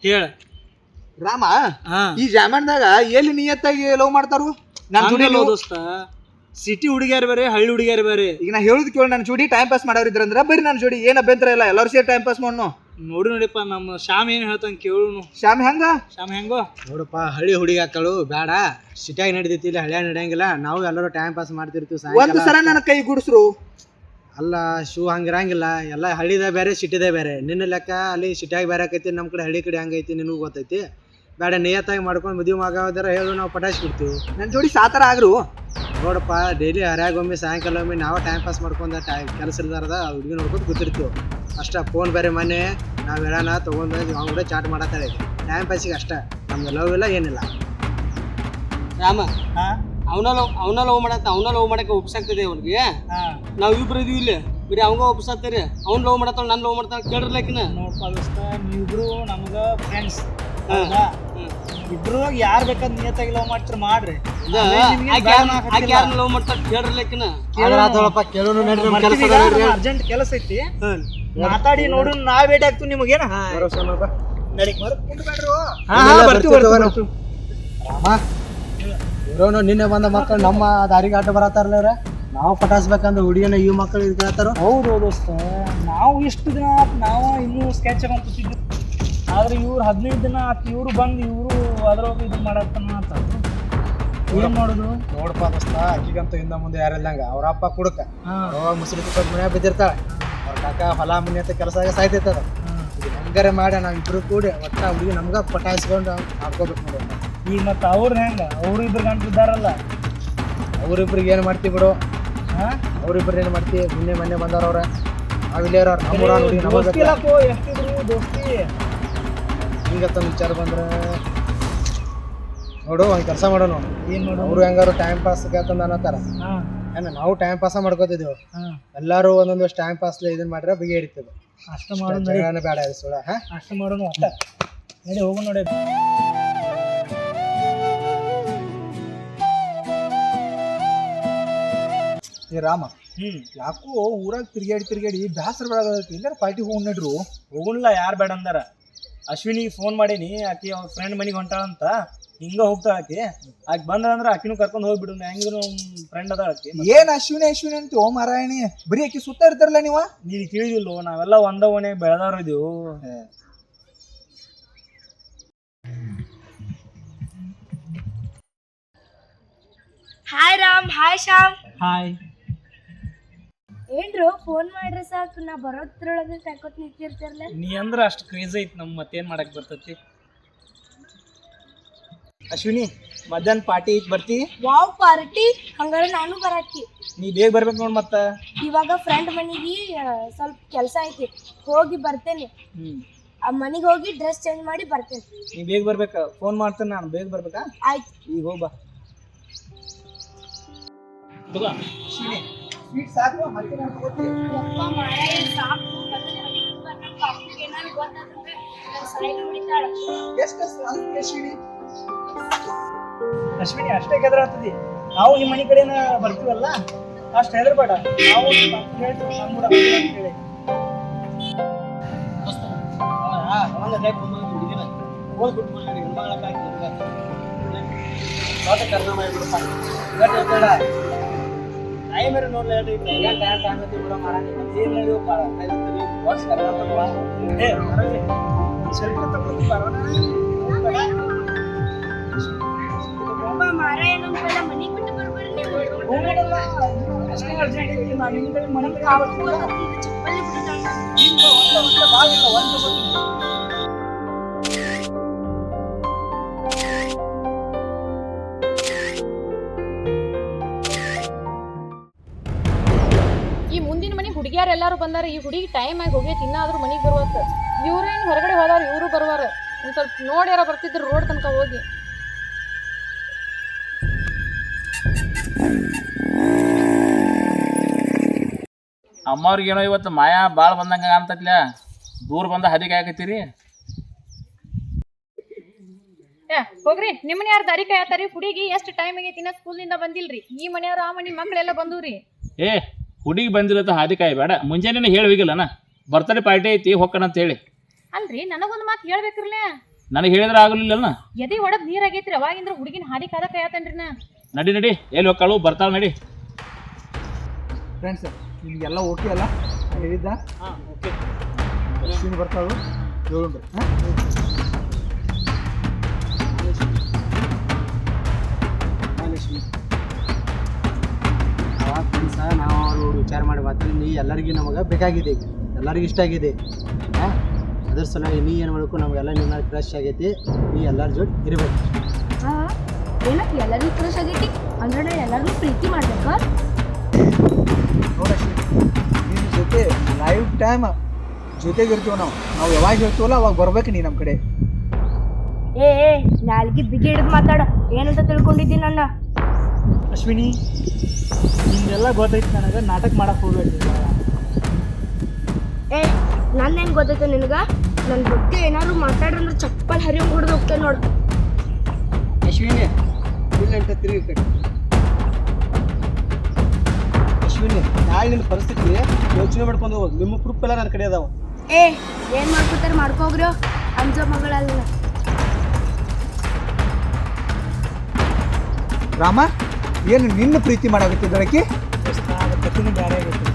B: ಹೇಳ.
D: ರಾಮ
B: ಹಾ.
D: ಈ ಜಾಮಾನ್ದಾಗ ಎಲ್ಲಿ ನಿಯತ್ತಾಗಿ ಲವ್ ಮಾಡ್ತಾರು? ನಾನು ಜೋಡಿ
B: ಹಂಗಲ್ಲ ದೋಸ್ತ. ಸಿಟಿ ಹುಡುಗಿಯರ್ ಬೇರೆ ಹಳ್ಳಿ ಹುಡುಗಿಯರ್ ಬೇರೆ.
D: ಈಗ ನಾ ಹೇಳುದು ಕೇಳಿ ನನ್ನ ಜೋಡಿ ಟೈಮ್ ಪಾಸ್ ಮಾಡೋರಿದ್ರಂದ್ರ ಬರೀ ನನ್ನ ಜೋಡಿ ಏನ್ ಅಭ್ಯಂತರ ಇಲ್ಲ ಎಲ್ಲರೂ ಸೇರಿ ಟೈಮ್ ಪಾಸ್ ಮಾಡೋಣ
B: ನೋಡಿ ನೋಡಿಪ್ಪ ನಮ್ಮ ಶ್ಯಾಮ್ ಏನ್ ಹೇಳ್ತಾನ ಕೇಳು
D: ಶ್ಯಾಮ್ ಹೆಂಗ?
B: ಶ್ಯಾಮ್ ಹೆಂಗೋ?
A: ನೋಡಪ್ಪ ಹಳ್ಳಿ ಹುಡುಗಿ ಹಾಕಳು ಬೇಡ. ಸಿಟಿಯಾಗಿ ನಡೆದೈತಿ ಇಲ್ಲ ಹಳ್ಳಿಯಾಗ ನಡೆಯಂಗಿಲ್ಲ. ನಾವು ಎಲ್ಲರೂ ಟೈಮ್ ಪಾಸ್ ಮಾಡ್ತಿರ್ತೀವಿ
D: ಒಂದು
A: ಸಾಯಂಕಾಲ
D: ಸಲ ನನ್ನ ಕೈ ಗುಡಿಸ್ರು.
A: ಅಲ್ಲ ಶೂ ಹಂಗಿರಂಗಿಲ್ಲ. ಎಲ್ಲ ಹಳ್ಳಿದ ಬೇರೆ ಸಿಟಿದ ಬೇರೆ. ನಿನ್ನ ಲೆಕ್ಕ ಅಲ್ಲಿ ಸಿಟಿಯಾಗಿ ಬೇರೆ ಆಕೈತಿ ನಮ್ಮ ಕಡೆ ಹಳ್ಳಿ ಕಡೆ ಹಂಗೈತಿ ನಿನಗೂ ಗೊತ್ತೈತಿ. ಬೇಡ ನಿಯತ್ತಾಗಿ ಮಾಡ್ಕೊಂಡು ಮದುವೆ ಮಾಡೋದಾರ ಹೇಳು ನಾವು ಪಟಾಯಿಸ್ಬಿಡ್ತೀವಿ.
D: ನನ್ನ ಜೋಡಿ ಸಾತರ ಆಗ್ರು.
A: ನೋಡಪ್ಪ ಡೈಲಿ ಹರ್ಯಾಗೊಮ್ಮೆ ಸಾಯಂಕಾಲ ಒಮ್ಮೆ ನಾವು ಟೈಮ್ ಪಾಸ್ ಮಾಡ್ಕೊಂಡು ಟೈ ಕೆಲಸ ಇಲ್ದಾರದ ಹುಡುಗಿ ನೋಡ್ಕೊಂಡು ಕೂತಿರ್ತೀವಿ. ಅಷ್ಟೇ ಫೋನ್ ಬೇರೆ ಮನೆ ನಾವು ಹೇಳೋಣ ತೊಗೊಂಡು ಅವ್ನ ಕೂಡ ಚಾಟ್ ಮಾಡತ್ತಾಳೆ. ಟೈಮ್ ಪಾಸಿಗೆ ಅಷ್ಟೇ. ನಮ್ಗೆ ಲವ್ ಇಲ್ಲ ಏನಿಲ್ಲ.
H: ರಾಮ
B: ಹಾ?
H: ಅವನ ಲವ್ ಅವನ ಲವ್ ಮಾಡತ್ತ ಅವನ ಲವ್ ಮಾಡಕ್ಕೆ ಒಪ್ಸಾಗ್ತದೆ ಅವ್ನಿಗೆ. ನಾವು ಇಬ್ಬರು ಇಬ್ರು ಇದೀವಿ ಇಲ್ಲಿ. ಬರೀ ಅವಂಗ ಒಪ್ಸಾತ್ತೀರಿ ಅವ್ನು ಲವ್ ಮಾಡತ್ತಾಳ ನಾನು ಲವ್ ಮಾಡ್ತಾನೆ ಕೇಳಿರ್ಲಕಿನ
B: ನೋಡ್ಪ ದೋಸ್ತ ನೀವಿಬ್ರು ನಮಗ ಫ್ರೆಂಡ್ಸ್ ಇಬ್ರು ಯಾರ್ ಬೇಕಾದ್ ನಿಯತ್ತಾಗಿ ಲವ್ ಮಾಡ್ತಾರೆ ಮಾಡ್ರಿ.
H: ಲವ್ ಮಾಡ್ತಾಳ
A: ಕೇಳ್ರಿ
B: ಅರ್ಜೆಂಟ್ ಕೆಲಸ ಐತಿ. ಮಾತಾಡಿ ನೋಡು ನಾ ಭೇಟಿ ಆಗ್ತು ನಿಮಗೇನ. ನಡಿ.
A: ನಿನ್ನೆ ಬಂದ ಮಕ್ಕಳು ನಮ್ಮ ದಾರಿಗೆ ಆಟ ಬರತ್ತಾರಲ್ಲ ಇವ್ರ? ನಾವು ಪಟಾಸ್ಬೇಕಂದ್ರೆ ಹುಡುಗಿನ ಈ ಮಕ್ಕಳು ಇದು ಕೇಳ್ತಾರ?
B: ಹೌದು ದೋಸ್ತ. ನಾವು ಇಷ್ಟು ದಿನ ಆತ್ ನಾವು ಇನ್ನೂ ಸ್ಕೆಚ್ ಹಾಕೊಂಡ್ ಕೂತಿದ್ವಿ. ಆದ್ರೆ ಇವ್ರು ಹದಿನೈದು ದಿನ ಆತ್ ಇವ್ರು ಬಂದು ಇವರು ಅದ್ರೊಳಗೆ ಇದು ಮಾಡತ್ತಾನ ಅಂತ. ಏನ್ ಮಾಡುದು?
A: ನೋಡಪ್ಪ ದೋಸ್ತ ಅಕ್ಕಿಗಂತೂ ಹಿಂದ ಮುಂದೆ ಯಾರಿಲ್ಲಂಗ. ಅವ್ರ ಅಪ್ಪ ಕುಡಕ.
B: ಹಾ.
A: ಅವಾಗ ಮುಸುರಿ ತುಪ್ಪದ ಮನ್ಯಾಗ ಬಿದ್ದಿರ್ತಾಳ. ಕಾಕ ಹೊಲ ಮನೆ ಅಂತ ಕೆಲಸ ಸಾಯ್ತೈತದ ಇದು ಹೆಂಗಾರೆ ಮಾಡಿ ನಾವು ಇಬ್ರು ಕೂಡಿ ಒಟ್ಟ ಹುಡುಗಿ ನಮ್ಗ ಪಟಾಯಿಸ್ಕೊಂಡು ಹಾಕೋಬೇಕು ನೋಡಿ
B: ಈಗ ಮತ್ತೆ ಅವ್ರ ಹೆಂಗ? ಅವ್ರು ಇಬ್ರು ಗಂಟು ಇದ್ದಾರಲ್ಲ?
A: ಅವ್ರಿಬ್ರಿಗೆ ಏನು ಮಾಡ್ತೀವಿ ಬಿಡು.
B: ಹಾ?
A: ಅವ್ರಿಬ್ರು ಏನು ಮಾಡ್ತೀವಿ ಮೊನ್ನೆ ಮೊನ್ನೆ ಬಂದವ್ರ ಅವ್ರ. ನಾವ್ ಇಲ್ಲೇ ಇರೋರು ನಮ್ಮೂರ ಹುಡುಗಿ ನಮಗೆ
B: ದೋಸ್ತಿ ಇಲ್ಲಪ್ಪೋ, ಎಷ್ಟಿದ್ರು ದೋಸ್ತಿ?
A: ಹಿಂಗತ್ತ ವಿಚಾರ ಬಂದ್ರೆ ನೋಡು ಒಂದ್ ಕೆಲಸ ಮಾಡೋಣ
B: ಏನು ಮಾಡೋ
A: ಅವ್ರು ಹೆಂಗಾರು ಟೈಮ್ ಪಾಸ್ ಅಂತಂದು ಅನ್ನತ್ತಾರ.
B: ಹಾ.
A: ಏನ ನಾವು ಟೈಮ್ ಪಾಸ್
B: ಮಾಡ್ಕೋತಿದ್ವಿ
A: ಎಲ್ಲಾರು ಒಂದೊಂದಷ್ಟು ಟೈಮ್ ಪಾಸ್ ಇದನ್ನ ಮಾಡ್ರೆ ಬಿಗಿ ಹಿಡಿತದೆ.
B: ಅಷ್ಟ
A: ಜಗಳನ ಬೇಡ ಹಾ?
B: ಅಷ್ಟ ಮಾಡೋಣ ಅಷ್ಟ. ನೋಡಿ ಹೋಗು ನೋಡಿ.
D: ಏ ರಾಮ
B: ಹ್ಮ್.
D: ಯಾಕೋ ಊರಾಗ ತಿರ್ಗಾಡಿ ತಿರ್ಗಾಡಿ ಬ್ಯಾಸರ ಬೆಳಗದೈತಿ ಇಲ್ಲಾರ ಪಾರ್ಟಿ ಹೋಗಿ ನಡ್ರು
B: ಹೋಗುನ್ಲ ಯಾರು ಬೇಡ ಅಂದಾರ? ಅಶ್ವಿನಿಗೆ ಫೋನ್ ಮಾಡೀನಿ ಆಕಿ ಅವ್ರ ಫ್ರೆಂಡ್ ಮನೆಗೆ ಹೊಂಟಾಳಂತ. ಹಿಂಗ ಹೋಗ್ತಾಳ ಆಕಿ. ಆಕಿ ಬಂದ್ರ ಅಂದ್ರ ಆಕಿನೂ ಕರ್ಕೊಂಡು ಹೋಗ್ಬಿಡು ಹೆಂಗಿದ್ರು ಫ್ರೆಂಡ್ ಅದ ಆಕಿ.
D: ಏನ್ ಅಶ್ವಿನಿ ಅಶ್ವಿನಿ ಅಂತ ಓ ಮಾರಾಯಣಿ ಬರೀ ಆಕಿ ಸುತ್ತ ಇರ್ತಾರಲ್ಲ ನೀವ?
B: ನೀನ್ ತಿಳಿದಿಲ್ಲೋ ನಾವೆಲ್ಲ ಒಂದ ಓಣೆ ಬೆಳೆದಾರ ಇದೀವು.
C: Hi Ram hi Shyam.
B: Hi
C: ಏನ್ರು phone ಮಾಡ್ರೆ ಸಾಕು ನಾ ಬರೋದ್ರೊಳಗೆ ಕರ್ಕೊತ್ ನಿಂತಿರ್ತಿರ್ಲ
B: ನೀ ಅಂದ್ರ ಅಷ್ಟ್ ಕ್ರೇಜ್ ಐತಿ ನಮ್ ಮತ್ತೇನ್ ಮಾಡಕ್ ಬರ್ತೈತಿ? ಅಶ್ವಿನಿ ಮಧ್ಯಾಹ್ನ ಪಾರ್ಟಿ ಐತಿ ಬರ್ತಿ?
C: ವಾವ್ ಪಾರ್ಟಿ ಹಂಗಾರೆ ನಾನು ಬರಾಕಿ.
B: ನೀ ಬೇಗ ಬರ್ಬೇಕು ನೋಡ್ ಮತ್ತ.
C: ಇವಾಗ ಫ್ರೆಂಡ್ ಮನೆಗೆ ಸ್ವಲ್ಪ ಕೆಲಸ ಐತಿ. ಹೋಗಿ ಬರ್ತೇನೆ.
B: ಹ್ಮ್.
C: ಆ ಮನೆಗೆ ಹೋಗಿ ಡ್ರೆಸ್ ಚೇಂಜ್ ಮಾಡಿ ಬರ್ತೇನೆ.
B: ನೀ ಬೇಗ ಬರ್ಬೇಕ. ಫೋನ್ ಮಾಡ್ತೇನೆ ನಾನು. ಬೇಗ ಬರ್ಬೇಕಾ?
C: ಆಯ್ತು.
B: ಈಗ ಹೋಗ ಬಾ.
D: ಸ್ವೀಟ್ ಸಾಕು? ಮತ್ತೆ ನಾನು ತಗೋತೀನಿ.
C: ಯಪ್ಪ ಮಾರಾಯ ಸಾಕು. ಹೋಗ್ಬಾ. ಹೊಡಿತಾಳ.
D: ಎಷ್ಟು ಅಶ್ವಿನಿ?
B: ಅಶ್ವಿನಿ ಅಷ್ಟೇ ಕೆದರಾಗ್ತದಿ ನಾವು ನಿಮ್ಮ ಮನೆ ಕಡೆನ ಬರ್ತೀವಲ್ಲ ಅಷ್ಟು ಹೆದರ್ಬೇಡ ನಾವು ಹೇಳ್ತೀವಿ ನಮ್ಮ ಕೂಡ ಬರ್ತೀವಿ ಅಂತ ಹೇಳಿ ಟೈಮ್ ಬೇರೆ ನೋಡ್ಲಿ ಹೇಳ್ರಿ ಏನ್ ಟೈಮ್ ಟೈಮ್ ಐತಿ ಬಿಡ ಮಾರ ಏನ್ ನಡೆಯುವ ಪಾರ ವರ್ಷ ಏ ಬರಲಿ ಸೆಲ್ಫಿ ತಗೊಂಡು ಬರೋಣ
C: ನಮ್ ಕೈಲ ಮನೆಗ್ ಬಿಟ್ಟು.
B: ಹೋಗಲ್ಲ ಅಷ್ಟೇ ಅರ್ಜೆಂಟ್ ಐತಿ ನಾನು. ನಿಮ್ಮ ಕಡೆ ಮನೆ ಕಡೆ
C: ಪಾಪು ಅದಕ್ಕೆ ಚಪ್ಪಲಿ ಬಿಟ್ಟಿದ್ದಾಳ.
E: ಈ ಮುಂದಿನ ಮನೆ ಹುಡುಗಿಯರೆಲ್ಲರೂ ಎಲ್ಲಾರು ಬಂದಾರ. ಈ ಹುಡುಗಿ ಟೈಮ್ ಆಗಿ ಹೋಗೈತಿ ಇನ್ನಾದ್ರೂ ಮನೆಗೆ ಬರ್ಬೇಕ ಇವ್ರೇನ್ ಹೊರಗಡೆ ಹೋದಾರ ಇವರು ಬರುವಾರ ಒಂದ್ ಸ್ವಲ್ಪ ನೋಡ್ಯಾರ ಬರ್ತಿದ್ರು ರೋಡ್ ತನಕ ಹೋಗಿ.
F: ಅಮ್ಮವ್ರಿಗೇನೋ ಇವತ್ತು ಮಾಯಾ ಭಾಳ ಬಂದಂಗ ಕಾಣ್ತತ್ಲ ದೂರ ಬಂದ ಹದಿಗೆ ಕಾಯಕತ್ತೀರಿ
E: ಏ ಹೋಗ್ರಿ. ನಿಮ್ಮನೆ ಯಾರು ದಾರಿ ಕಾಯತಾರಿ ಹುಡುಗಿ ಎಷ್ಟು ಟೈಮ್ ಆಗೈತಿ? ಇನ್ನ ಸ್ಕೂಲಿಂದ ಬಂದಿಲ್ರಿ. ಈ ಮನೆಯವ್ರು ಆ ಮನೆ ಮಕ್ಕಳೆಲ್ಲ ಬಂದೂರಿ.
F: ಏ ಹುಡುಗಿ ಬಂದಿರತ್ತ ಹಾದಿ ಬೇಡ. ಮುಂಜಾನೆ ಹೇಳಿ ಹೋಗಿಲ್ಲನ ಬರ್ತಡೇ ಪಾರ್ಟಿ ಐತಿ ಹೊಕ್ಕಣ ಅಂತ ಹೇಳಿ.
E: ಅಲ್ರಿ ನನಗೊಂದು ಮಾತು ಹೇಳ್ಬೇಕ್ರಲ್ಲ
F: ನನಗೆ ಹೇಳಿದ್ರೆ ಆಗಲಿಲ್ಲನ
E: ಎದೆ ಒಡದ್ ನೀರ್ ಆಗೈತ್ರಿ ಅವಾಗಿಂದ್ರ ಹುಡುಗಿನ ಹಾದಿ ಕಾದ ಕಾಯತನ್ರಿ ನಾ.
F: ನಡಿ ನಡಿ. ಎಲ್ಲಿ ಹೊಕ್ಕಳು? ಬರ್ತಾಳ ನಡಿ.
D: ಫ್ರೆಂಡ್ಸ್ ನಿಮ್ಗೆಲ್ಲ ಓಕೆ ಅಲ್ಲ? ನಾನು ಹೇಳಿದ್ದ?
B: ಹಾಂ ಓಕೆ
D: ಅಶ್ವಿನಿ ಬರ್ತಾಳು.
A: ಅವಾಗ ಫ್ರೆಂಡ್ಸ ನಾವು ಅವರು ವಿಚಾರ ಮಾಡಿ ಮಾತಾಡಿ ನೀ ಎಲ್ಲರಿಗೂ ನಮಗೆ ಬೇಕಾಗಿದೆ. ಎಲ್ಲರಿಗೂ ಇಷ್ಟ ಆಗಿದೆ. ಹಾಂ? ಅದ್ರ ಸಲುವಾಗಿ ನೀ ಏನು ಮಾಡಬೇಕು? ನಮಗೆಲ್ಲ ನಿನ್ನ ಕ್ರಶ್ ಆಗೈತಿ. ನೀ ಎಲ್ಲರ ಜೊತೆ ಇರಬೇಕು.
C: ಹಾ? ಏನಕ್ಕೆ ಎಲ್ಲರಿಗೂ ಕ್ರಶ್ ಆಗೈತಿ? ಅಂದ್ರೆ ನಾ ಎಲ್ಲರಿಗೂ ಪ್ರೀತಿ ಮಾಡ್ಬೇಕಾ?
D: ನೋಡಿ ಅಶ್ವಿನಿ ನಿನ್ನ ಜೊತೆ ಲೈವ್ ಟೈಮ್ ಜೊತೆಗೆ ಇರ್ತೀವಿ ನಾವು. ನಾವು ಯಾವಾಗ ಹೇಳ್ತೀವಲ್ಲ ಅವಾಗ ಬರ್ಬೇಕು ನೀ ನಮ್ಮ ಕಡೆ.
C: ಏ ಏ ನಾಲ್ಗಿ ಬಿಗಿ ಹಿಡಿದು ಮಾತಾಡ. ಏನಂತ ತಿಳ್ಕೊಂಡಿದ್ದೀನಿ ನನ್ನ?
B: ಅಶ್ವಿನಿ ನಿಂದೆಲ್ಲ ಗೊತ್ತೈತಿ ನನಗೆ. ನಾಟಕ ಮಾಡಕ್ಕೆ ಹೋಗ್ಬೇಕು
C: ಏ ನಂದೇನು ಗೊತ್ತೈತೆ ನಿನಗ? ನನ್ನ ಬಗ್ಗೆ ಏನಾದ್ರು ಮಾತಾಡ್ರಂದ್ರೆ ಚಪ್ಪಲ್ ಹರಿಯೋ ಹೊಡೆದು ಹೋಗ್ತೇನೆ ನೋಡು.
H: ಅಶ್ವಿನಿ ಇಲ್ಲ ಅಂತ ತಿರುಗಿ ಕಡೆ ನಾಳೆ ನಿನ್ನ ಪರಿಸ್ಥಿತಿ ಯೋಚನೆ ಮಾಡ್ಕೊಂಡು ಹೋಗಿ. ನಿಮ್ಮ ಪ್ರೂಫ್ ಎಲ್ಲ ನನ್ನ ಕಡೆ ಅದಾವ.
C: ಏ ಏನ್ ಮಾಡ್ಕೊತಾರ ಮಾಡ್ಕೋಗ್ರಿ ಅಂಜೋ ಮಗಳಲ್ಲ.
D: ರಾಮ ಏನು ನಿನ್ನ ಪ್ರೀತಿ ಮಾಡಾಕತ್ತಿದ್ದಳಕಿ
B: ಕತ್ತಿನ ಬೇರೆ ಆಗೈತಿ.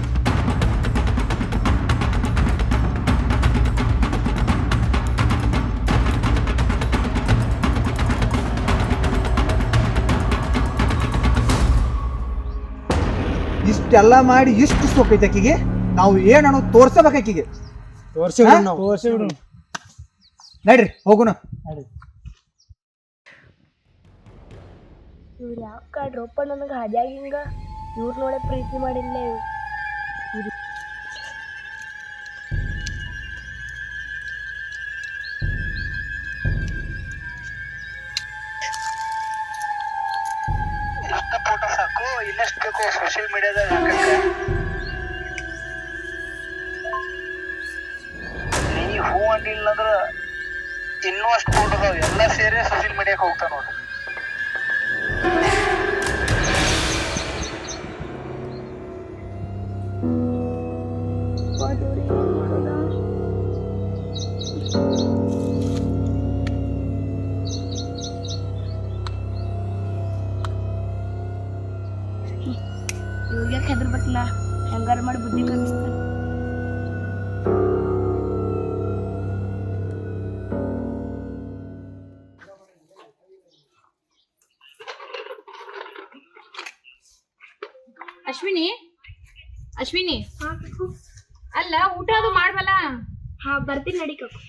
D: ಇಷ್ಟೆಲ್ಲ ಮಾಡಿ ಇಷ್ಟು ಸೋಕೈತೆ ಆಕಿಗೆ. ನಾವು ಏನು ತೋರ್ಸಬೇಕು ಆಕಿಗೆ.
H: ತೋರ್ಸಿ
B: ತೋರ್ಸಿ ಬಿಡು.
D: ನಡ್ರಿ ಹೋಗೋಣ
C: ಇವ್ರು ಯಾವ ಕಾಡ್ರಪ್ಪ ನನಗೆ ಹಾದ್ಯಾಗ ಹಿಂಗ? ಇವ್ರು ನೋಡೇ ಪ್ರೀತಿ ಮಾಡಿಲ್ಲ ಇವ್ರು. ಇವ್ರಿಗೆ ಹೆದರ್ಬೇಕು ನಾ ಹೆಂಗಾರು ಮಾಡಿ ಬುದ್ಧಿ ಕಲಿಸ್ತಾನೆ
E: ಅಶ್ವಿನಿ? ಅಶ್ವಿನಿ? ಅಲ್ಲ ಊಟ ಅದು ಮಾಡ್ಬಲ್ಲ
C: ಹಾ ಬರ್ತೀನಿ ನಡಿ ಕಾಕು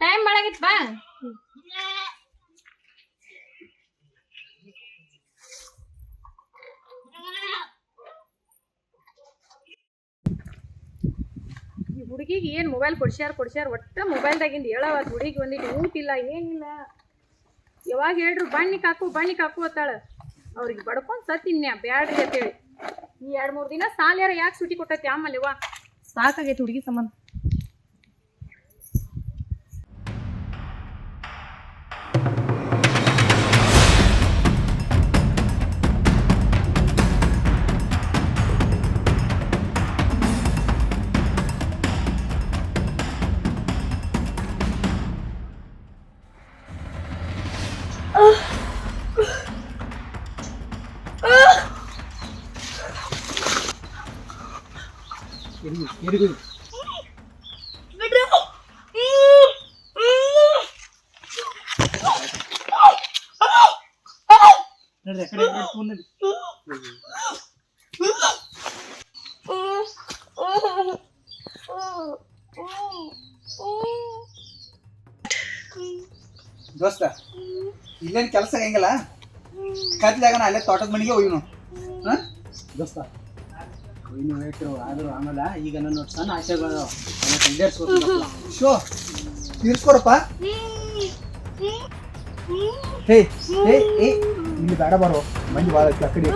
E: ಟೈಮ್ ಮಾಡಾಗಿತ್ ಬಾ ಈ ಹುಡುಗಿಗೆ ಏನು ಮೊಬೈಲ್ ಕೊಡ್ಸ್ಯಾರ ಕೊಡ್ಸ್ಯಾರ, ಒಟ್ಟ ಮೊಬೈಲ್ದಾಗಿಂದ ಹೇಳವ ಹುಡುಗಿ ಒಂದಿಟ್ಟು ಊಟ ಇಲ್ಲ ಏನಿಲ್ಲ. ಯಾವಾಗ ಹೇಳ್ರು ಬಣ್ಣಿ ಕಾಕು ಬಣ್ಣಿ ಕಾಕು ಅತ್ತಾಳ ಅವ್ರಿಗೆ ಬಡ್ಕೊಂಡು ಸತ್ತಿನ್ಯಾ ಬ್ಯಾಡ್ರಿ ಅಂತೇಳಿ. ಈ ಎರಡು ಮೂರು ದಿನ ಸಾಲ್ಯಾರ ಯಾಕೆ ಸುಟಿ ಕೊಟ್ಟೈತಿ, ಆಮೇಲೆ ವಾ. ಸಾಕಾಗೈತಿ ಹುಡುಗಿ ಸಂಬಂಧ.
D: ದೋಸ್ತ ಇಲ್ಲೇನು ಕೆಲಸ ಹೆಂಗಲ್ಲ? ಕತ್ಲಾಗ ನಾ ಅಲ್ಲೇ ತೋಟದ ಮನೆಗೆ ಹೋಗಿ ನಾವು
A: ದೋಸ್ತ. ಇನ್ನು ಆದರೂ ಆಮೇಲೆ ಈಗ ನನ್ನ ಸಣ್ಣ ಆಸೆಗಳು
D: ಶೋ, ತೀರ್ಸ್ಕೊಡಪ್ಪ. ಹೇ ಹೇ ಏ ಇಲ್ಲಿ ಬೇಡ ಬಾರೋ. ಮಂಜು ಭಾಳ ಆ ಕಡೆ